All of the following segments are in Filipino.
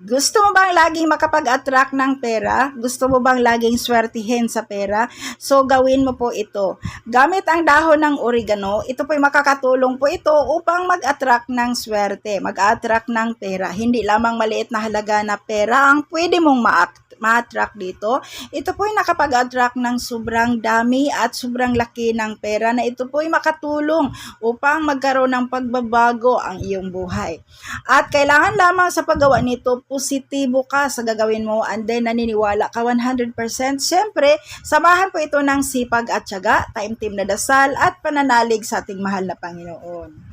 Gusto mo bang laging makapag-attract ng pera? Gusto mo bang laging swertihin sa pera? So, gawin mo po ito. Gamit ang dahon ng oregano, ito po ay makakatulong po ito upang mag-attract ng swerte, mag-attract ng pera. Hindi lamang maliit na halaga na pera ang pwede mong ma-attract ma-attract dito. Ito po ay nakapag-attract ng sobrang dami at sobrang laki ng pera na ito po ay makatulong upang magkaroon ng pagbabago ang iyong buhay. At kailangan lamang sa paggawa nito, positibo ka sa gagawin mo and then naniniwala ka 100%. Siyempre, samahan po ito ng sipag at tiyaga, taimtim na dasal at pananalig sa ating mahal na Panginoon.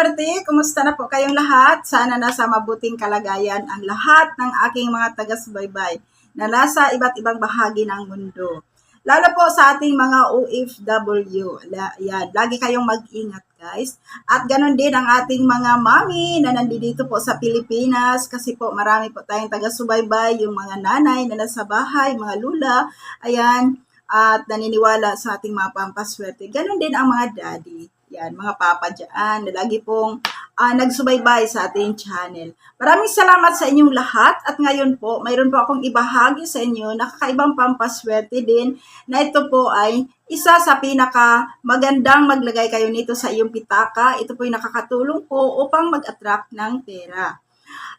Kaswerte, kumusta na po kayong lahat? Sana nasa mabuting kalagayan ang lahat ng aking mga taga-subaybay na nasa iba't ibang bahagi ng mundo. Lalo po sa ating mga OFW. La- Yan, lagi kayong mag-ingat guys. At ganun din ang ating mga mami na nandito po sa Pilipinas kasi po marami po tayong taga-subaybay, yung mga nanay na nasa bahay, mga lula, ayan, at naniniwala sa ating mga pampaswerte. Ganun din ang mga daddy. Yan, mga papa dyan, na lagi pong ah, nagsubaybay sa ating channel. Maraming salamat sa inyong lahat at ngayon po, mayroon po akong ibahagi sa inyo na kakaibang pampaswerte din na ito po ay isa sa pinaka magandang maglagay kayo nito sa iyong pitaka. Ito po ay nakakatulong po upang mag-attract ng pera.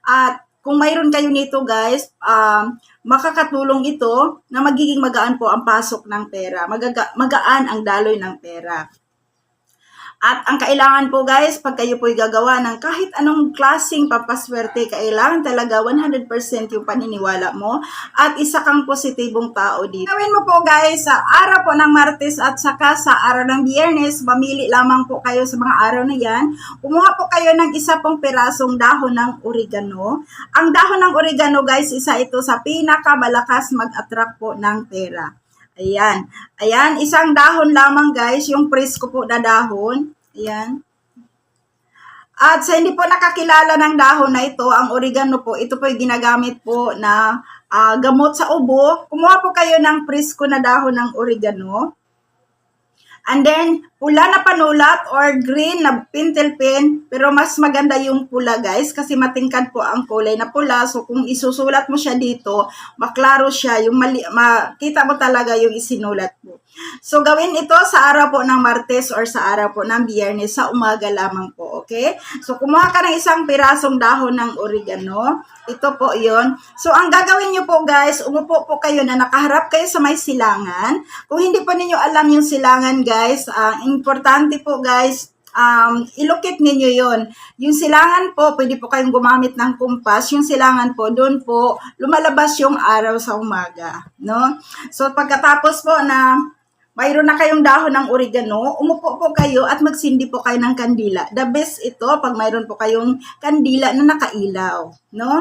At kung mayroon kayo nito guys, um, makakatulong ito na magiging magaan po ang pasok ng pera. Magaga- magaan ang daloy ng pera. At ang kailangan po guys, pag kayo po'y gagawa ng kahit anong klaseng papaswerte, kailangan talaga 100% yung paniniwala mo at isa kang positibong tao dito. Gawin mo po guys, sa araw po ng Martes at saka sa araw ng Biyernes, mamili lamang po kayo sa mga araw na yan. Kumuha po kayo ng isa pong pirasong dahon ng oregano. Ang dahon ng oregano guys, isa ito sa pinakamalakas mag-attract po ng pera. Ayan. Ayan, isang dahon lamang guys, yung presko po na dahon. Ayan. At sa hindi po nakakilala ng dahon na ito, ang oregano po, ito po ay ginagamit po na ah, gamot sa ubo. Kumuha po kayo ng presko na dahon ng oregano. And then, pula na panulat or green na pintel pen. Pero mas maganda yung pula guys kasi matingkad po ang kulay na pula. So kung isusulat mo siya dito, maklaro siya. Yung mali, makita mo talaga yung isinulat mo. So gawin ito sa araw po ng Martes or sa araw po ng Biyernes sa umaga lamang po. Okay? So kumuha ka ng isang pirasong dahon ng oregano. Ito po yon. So ang gagawin nyo po guys, umupo po kayo na nakaharap kayo sa may silangan. Kung hindi po ninyo alam yung silangan guys, ang importante po guys, um, ilukit ninyo yon. Yung silangan po, pwede po kayong gumamit ng kumpas. Yung silangan po, doon po lumalabas yung araw sa umaga. No? So pagkatapos po na mayroon na kayong dahon ng oregano, umupo po kayo at magsindi po kayo ng kandila. The best ito pag mayroon po kayong kandila na nakailaw, no?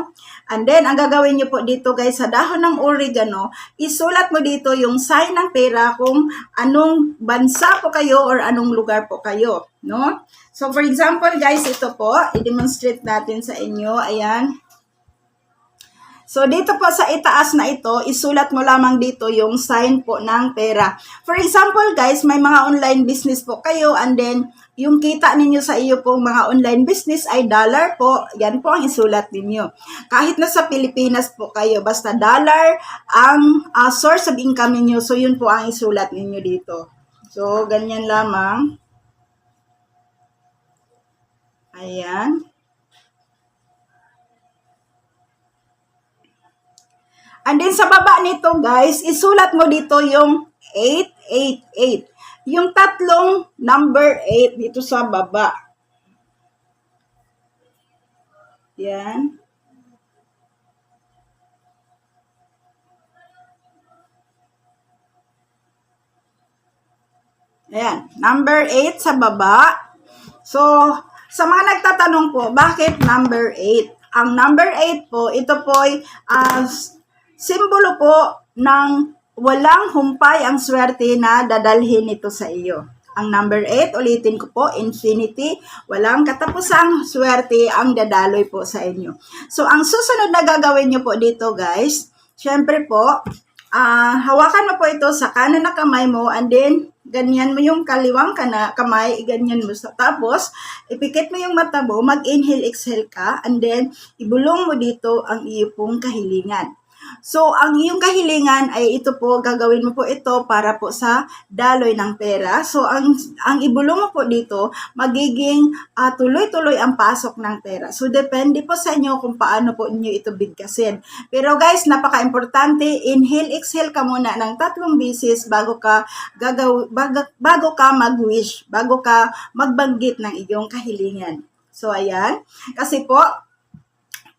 And then, ang gagawin nyo po dito guys, sa dahon ng oregano, isulat mo dito yung sign ng pera kung anong bansa po kayo or anong lugar po kayo, no? So, for example guys, ito po, i-demonstrate natin sa inyo, ayan. So, dito po sa itaas na ito, isulat mo lamang dito yung sign po ng pera. For example, guys, may mga online business po kayo and then yung kita ninyo sa iyo pong mga online business ay dollar po. Yan po ang isulat ninyo. Kahit na sa Pilipinas po kayo, basta dollar ang uh, source of income ninyo. So, yun po ang isulat ninyo dito. So, ganyan lamang. Ayan. And then sa baba nito guys, isulat mo dito yung 888. Yung tatlong number 8 dito sa baba. Yan. Ayan, number 8 sa baba. So, sa mga nagtatanong po, bakit number 8? Ang number 8 po, ito po ay uh, simbolo po ng walang humpay ang swerte na dadalhin ito sa iyo. Ang number 8, ulitin ko po, infinity, walang katapusang swerte ang dadaloy po sa inyo. So, ang susunod na gagawin nyo po dito guys, syempre po, ah hawakan mo po ito sa kanan na kamay mo and then ganyan mo yung kaliwang kana, kamay, ganyan mo. Tapos, ipikit mo yung mata mo, mag-inhale, exhale ka, and then, ibulong mo dito ang iyo pong kahilingan. So, ang iyong kahilingan ay ito po, gagawin mo po ito para po sa daloy ng pera. So, ang, ang ibulong mo po dito, magiging ah, tuloy-tuloy ang pasok ng pera. So, depende po sa inyo kung paano po inyo ito bigkasin. Pero guys, napaka-importante, inhale, exhale ka muna ng tatlong bisis bago ka gagaw, bago, bago ka mag-wish, bago ka magbanggit ng iyong kahilingan. So, ayan. Kasi po,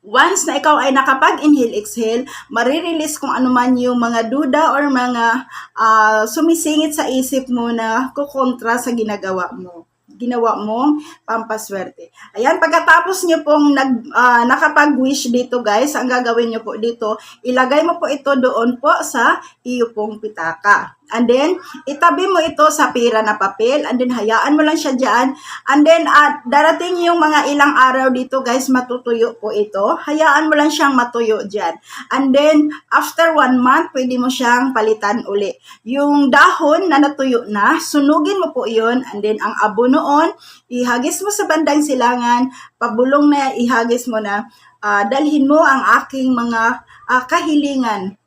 once na ikaw ay nakapag-inhale, exhale, marirelease kung ano man yung mga duda or mga ah, sumisingit sa isip mo na kukontra sa ginagawa mo ginawa mong pampaswerte. Ayan, pagkatapos nyo pong nag, ah, nakapag-wish dito guys, ang gagawin nyo po dito, ilagay mo po ito doon po sa iyo pong pitaka. And then, itabi mo ito sa pira na papel. And then, hayaan mo lang siya dyan. And then, at darating yung mga ilang araw dito, guys, matutuyo po ito. Hayaan mo lang siyang matuyo dyan. And then, after one month, pwede mo siyang palitan uli. Yung dahon na natuyo na, sunugin mo po yun. And then, ang abo noon, ihagis mo sa bandang silangan. Pabulong na, ihagis mo na. Ah, dalhin mo ang aking mga ah, kahilingan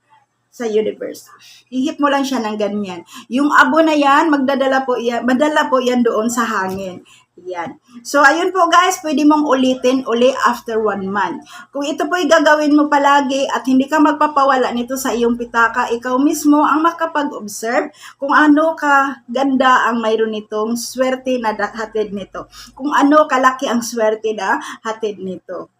sa universe. Ihip mo lang siya ng ganyan. Yung abo na yan, magdadala po yan, madala po yan doon sa hangin. Yan. So, ayun po guys, pwede mong ulitin uli after one month. Kung ito po'y gagawin mo palagi at hindi ka magpapawala nito sa iyong pitaka, ikaw mismo ang makapag-observe kung ano ka ganda ang mayroon nitong swerte na hatid nito. Kung ano kalaki ang swerte na hatid nito.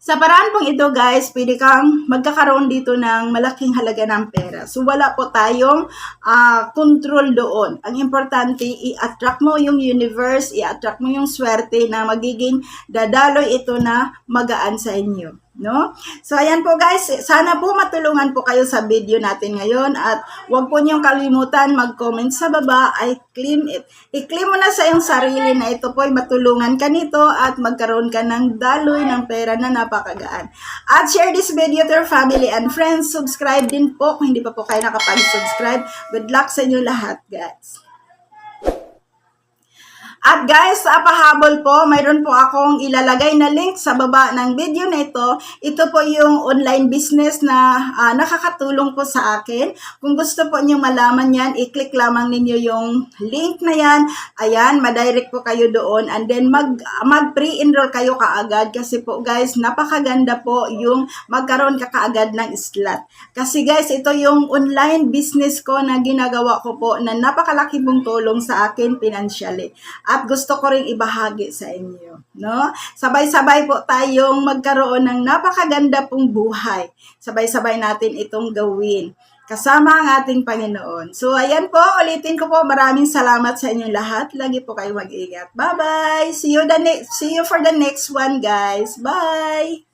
Sa paraan pong ito guys, pwede kang magkakaroon dito ng malaking halaga ng pera. So wala po tayong ah, control doon. Ang importante, i-attract mo yung universe, i-attract mo yung swerte na magiging dadaloy ito na magaan sa inyo. No? So ayan po guys, sana po matulungan po kayo sa video natin ngayon at huwag po niyong kalimutan mag-comment sa baba ay claim it. I-claim mo na sa iyong sarili na ito po ay matulungan ka nito at magkaroon ka ng daloy ng pera na napakagaan. At share this video to your family and friends. Subscribe din po kung hindi pa po kayo nakapag-subscribe. Good luck sa inyo lahat guys. At guys, sa pahabol po, mayroon po akong ilalagay na link sa baba ng video na ito. Ito po yung online business na ah, nakakatulong po sa akin. Kung gusto po niyo malaman yan, i-click lamang ninyo yung link na yan. Ayan, madirect po kayo doon. And then mag, mag pre-enroll kayo kaagad kasi po guys, napakaganda po yung magkaroon ka kaagad ng slot. Kasi guys, ito yung online business ko na ginagawa ko po na napakalaki pong tulong sa akin financially at gusto ko ring ibahagi sa inyo, no? Sabay-sabay po tayong magkaroon ng napakaganda pong buhay. Sabay-sabay natin itong gawin kasama ang ating Panginoon. So, ayan po, ulitin ko po, maraming salamat sa inyong lahat. Lagi po kayo mag-ingat. Bye-bye! See you, the ne- see you for the next one, guys. Bye!